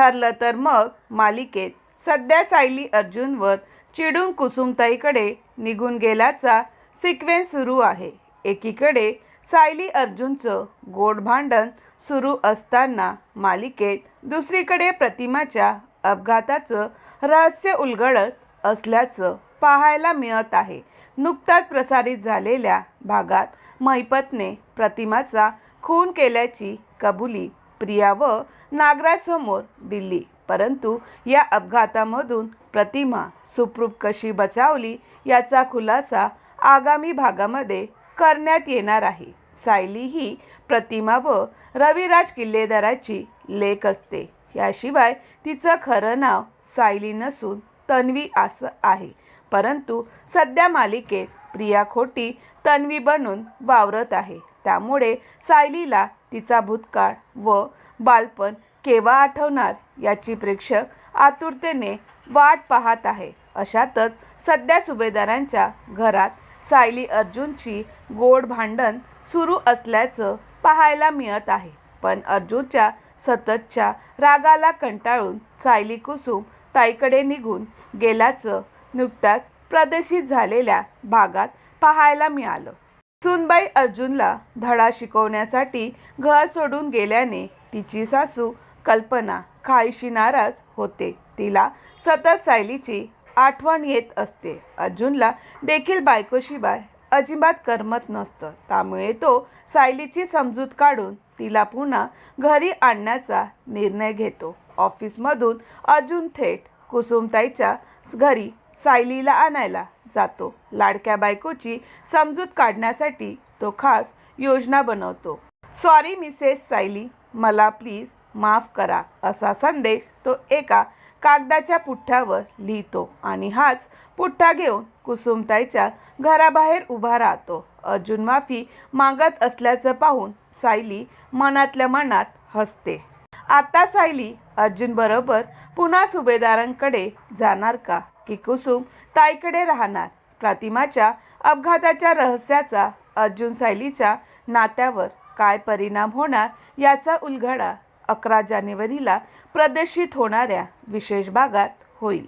ठरलं तर मग मालिकेत सध्या सायली अर्जुनवर चिडून कुसुमताईकडे निघून गेल्याचा सिक्वेन्स सुरू आहे. एकीकडे सायली अर्जुनचं गोड भांडण सुरू असताना मालिकेत दुसरीकडे प्रतिमाच्या अपघाताचं रहस्य उलगडत असल्याचं पाहायला मिळत आहे. नुकताच प्रसारित झालेल्या भागात महिपतने प्रतिमाचा खून केल्याची कबुली प्रिया व नागराजसमोर दिली परंतु या अपघातामधून प्रतिमा सुखरूप कशी बचावली याचा खुलासा आगामी भागामध्ये करण्यात येणार आहे. सायली ही प्रतिमा व रविराज किल्लेदाराची लेख असते. याशिवाय तिचं खरं नाव सायली नसून तन्वी असं आहे. परंतु सध्या मालिकेत प्रिया खोटी तन्वी बनून वावरत आहे. त्यामुळे सायलीला तिचा भूतकाळ व बालपण केव्हा आठवणार याची प्रेक्षक आतुरतेने वाट पाहत आहे. अशातच सध्या सुभेदारांच्या घरात सायली अर्जुनची गोड भांडण सुरू असल्याचं पाहायला मिळत आहे. पण अर्जुनच्या सततच्या रागाला कंटाळून सायली कुसुम ताईकडे निघून गेल्याचं नुकताच प्रदर्शित झालेल्या भागात पाहायला मिळालं. सुनबाई अर्जुनला धडा शिकवण्यासाठी घर सोडून गेल्याने तिची सासू कल्पना खाईशी नाराज होते. तिला सतत सायलीची आठवण येत असते. अर्जुनला देखील बायकोशिवाय अजिबात करमत नसतं. त्यामुळे तो सायलीची समजूत काढून तिला पुन्हा घरी आणण्याचा निर्णय घेतो. ऑफिसमधून अर्जुन थेट कुसुमताईच्या घरी सायलीला आणायला जातो. लाडक्या बायकोची समजूत काढण्यासाठी तो खास योजना बनवतो. Sorry Mrs Sayali. मला प्लीज माफ करा. असा संदेश तो एका कागदाच्या पुठ्ठ्यावर लिहितो आणि हाच पुठ्ठा घेऊन कुसुमताईच्या घराबाहेर उभा राहतो. अर्जुन माफी मागत असल्याचं पाहून सायली मनातल्या मनात हसते. आता सायली अर्जुन बरोबर पुन्हा सुभेदारांकडे जाणार का? की कुसुम ताईकडे राहणार. प्रतिमाच्या अपघाताच्या रहस्याचा अर्जुन सायलीच्या नात्यावर काय परिणाम होणार याचा उलगडा अकरा जानेवारीला प्रदर्शित होणाऱ्या विशेष भागात होईल.